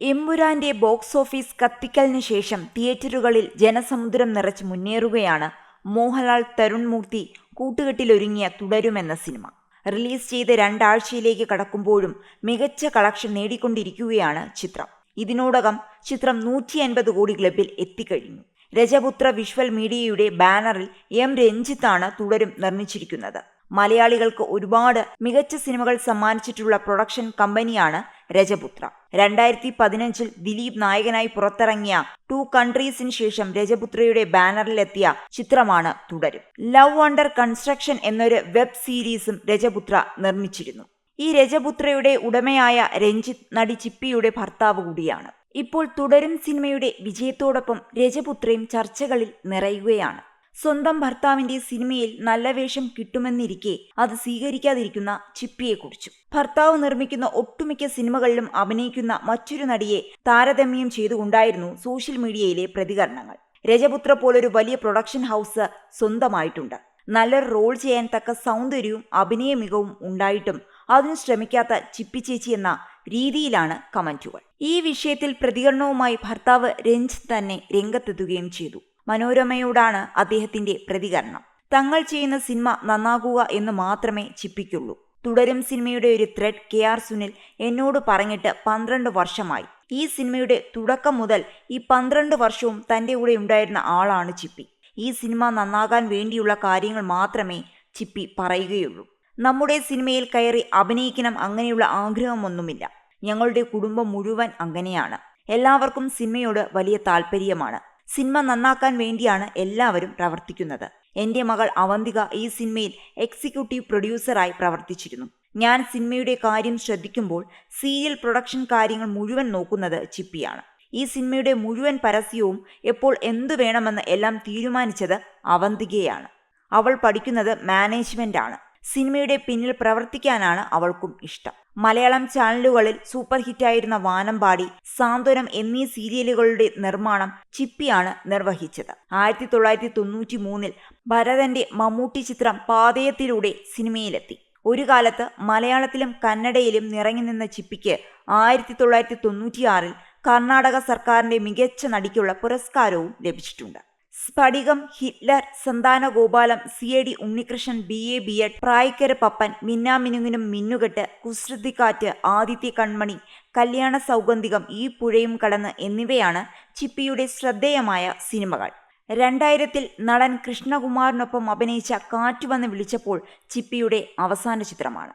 എമ്പുരാന്റെ box office കത്തിക്കലിന് ശേഷം തിയേറ്ററുകളിൽ ജനസമുദ്രം നിറച്ച് മുന്നേറുകയാണ് മോഹൻലാൽ തരുൺ മൂർത്തി കൂട്ടുകെട്ടിലൊരുങ്ങിയ തുടരുമെന്ന സിനിമ. റിലീസ് ചെയ്ത് രണ്ടാഴ്ചയിലേക്ക് കടക്കുമ്പോഴും മികച്ച കളക്ഷൻ നേടിക്കൊണ്ടിരിക്കുകയാണ് ചിത്രം. ഇതിനോടകം ചിത്രം നൂറ്റി അൻപത് കോടി ക്ലബിൽ എത്തിക്കഴിഞ്ഞു. രജപുത്ര വിഷ്വൽ മീഡിയയുടെ ബാനറിൽ എം രഞ്ജിത്താണ് തുടരും നിർമ്മിച്ചിരിക്കുന്നത്. മലയാളികൾക്ക് ഒരുപാട് മികച്ച സിനിമകൾ സമ്മാനിച്ചിട്ടുള്ള പ്രൊഡക്ഷൻ കമ്പനിയാണ് രജപുത്ര. രണ്ടായിരത്തി പതിനഞ്ചിൽ ദിലീപ് നായകനായി പുറത്തിറങ്ങിയ ടു കൺട്രീസിന് ശേഷം രജപുത്രയുടെ ബാനറിലെത്തിയ ചിത്രമാണ് തുടരും. ലവ് അണ്ടർ കൺസ്ട്രക്ഷൻ എന്നൊരു വെബ് സീരീസും രജപുത്ര നിർമ്മിച്ചിരുന്നു. ഈ രജപുത്രയുടെ ഉടമയായ രഞ്ജിത്ത് നടി ചിപ്പിയുടെ ഭർത്താവ് കൂടിയാണ്. ഇപ്പോൾ തുടരും സിനിമയുടെ വിജയത്തോടൊപ്പം രജപുത്രയും ചർച്ചകളിൽ നിറയുകയാണ്. സ്വന്തം ഭർത്താവിന്റെ സിനിമയിൽ നല്ല വേഷം കിട്ടുമെന്നിരിക്കെ അത് സ്വീകരിക്കാതിരിക്കുന്ന ചിപ്പിയെക്കുറിച്ചും. ഭർത്താവ് നിർമ്മിക്കുന്ന ഒട്ടുമിക്ക സിനിമകളിലും അഭിനയിക്കുന്ന മറ്റൊരു നടിയെ താരതമ്യം ചെയ്തുകൊണ്ടായിരുന്നു സോഷ്യൽ മീഡിയയിലെ പ്രതികരണങ്ങൾ. രജപുത്ര പോലൊരു വലിയ പ്രൊഡക്ഷൻ ഹൗസ് സ്വന്തമായിട്ടുണ്ട്. നല്ലൊരു റോൾ ചെയ്യാൻ തക്ക സൗന്ദര്യവും അഭിനയ മികവും ഉണ്ടായിട്ടും അതിന് ശ്രമിക്കാത്ത ചിപ്പി ചേച്ചി എന്ന രീതിയിലാണ് കമന്റുകൾ. ഈ വിഷയത്തിൽ പ്രതികരണവുമായി ഭർത്താവ് രഞ്ജിത്ത് തന്നെ രംഗത്തെത്തുകയും ചെയ്തു. മനോരമയോടാണ് അദ്ദേഹത്തിന്റെ പ്രതികരണം. തങ്ങൾ ചെയ്യുന്ന സിനിമ നന്നാകുക എന്ന് മാത്രമേ ചിപ്പിക്കുള്ളൂ. തുടരും സിനിമയുടെ ഒരു ത്രെഡ് കെ ആർ സുനിൽ എന്നോട് പറഞ്ഞിട്ട് പന്ത്രണ്ട് വർഷമായി. ഈ സിനിമയുടെ തുടക്കം മുതൽ ഈ പന്ത്രണ്ട് വർഷവും തന്റെ കൂടെ ഉണ്ടായിരുന്ന ആളാണ് ചിപ്പി. ഈ സിനിമ നന്നാകാൻ വേണ്ടിയുള്ള കാര്യങ്ങൾ മാത്രമേ ചിപ്പി പറയുകയുള്ളൂ. നമ്മുടെ സിനിമയിൽ കയറി അഭിനയിക്കണം അങ്ങനെയുള്ള ആഗ്രഹമൊന്നുമില്ല. ഞങ്ങളുടെ കുടുംബം മുഴുവൻ അങ്ങനെയാണ്. എല്ലാവർക്കും സിനിമയോട് വലിയ താല്പര്യമാണ്. സിനിമ നന്നാക്കാൻ വേണ്ടിയാണ് എല്ലാവരും പ്രവർത്തിക്കുന്നത്. എന്റെ മകൾ അവന്തിക ഈ സിനിമയിൽ എക്സിക്യൂട്ടീവ് പ്രൊഡ്യൂസറായി പ്രവർത്തിച്ചിരുന്നു. ഞാൻ സിനിമയുടെ കാര്യം ശ്രദ്ധിക്കുമ്പോൾ സീരിയൽ പ്രൊഡക്ഷൻ കാര്യങ്ങൾ മുഴുവൻ നോക്കുന്നത് ചിപ്പിയാണ്. ഈ സിനിമയുടെ മുഴുവൻ പരസ്യവും എപ്പോൾ എന്തു വേണമെന്ന് എല്ലാം തീരുമാനിച്ചത് അവന്തികയാണ്. അവൾ പഠിക്കുന്നത് മാനേജ്മെന്റ് ആണ് സിനിമയുടെ പിന്നിൽ പ്രവർത്തിക്കാനാണ് അവൾക്കും ഇഷ്ടം. മലയാളം ചാനലുകളിൽ സൂപ്പർ ഹിറ്റായിരുന്ന വാനമ്പാടി സാന്ത്വനം എന്നീ സീരിയലുകളുടെ നിർമ്മാണം ചിപ്പിയാണ് നിർവഹിച്ചത്. ആയിരത്തി തൊള്ളായിരത്തി തൊണ്ണൂറ്റി മൂന്നിൽ ഭരതന്റെ മമ്മൂട്ടി ചിത്രം പാതയത്തിലൂടെ സിനിമയിലെത്തി. ഒരു കാലത്ത് മലയാളത്തിലും കന്നഡയിലും നിറങ്ങി നിന്ന ചിപ്പിക്ക് ആയിരത്തി തൊള്ളായിരത്തി തൊണ്ണൂറ്റിയാറിൽ കർണാടക സർക്കാരിന്റെ മികച്ച നടിക്കുള്ള പുരസ്കാരവും ലഭിച്ചിട്ടുണ്ട്. Sphadikam Hitler Santhanagopalam C I D Unnikrishnan B A B Ed Prayikkara Pappan മിന്നാമിനുങ്ങിനും Minnukettu കുസൃതിക്കാറ്റ് Aditya Kanmani Kalyana Saugandhikam ഈ പുഴയും കടന്ന് എന്നിവയാണ് ചിപ്പിയുടെ ശ്രദ്ധേയമായ സിനിമകൾ. രണ്ടായിരത്തിൽ നടൻ കൃഷ്ണകുമാറിനൊപ്പം അഭിനയിച്ച കാറ്റുവന്ന് വിളിച്ചപ്പോൾ ചിപ്പിയുടെ അവസാന ചിത്രമാണ്.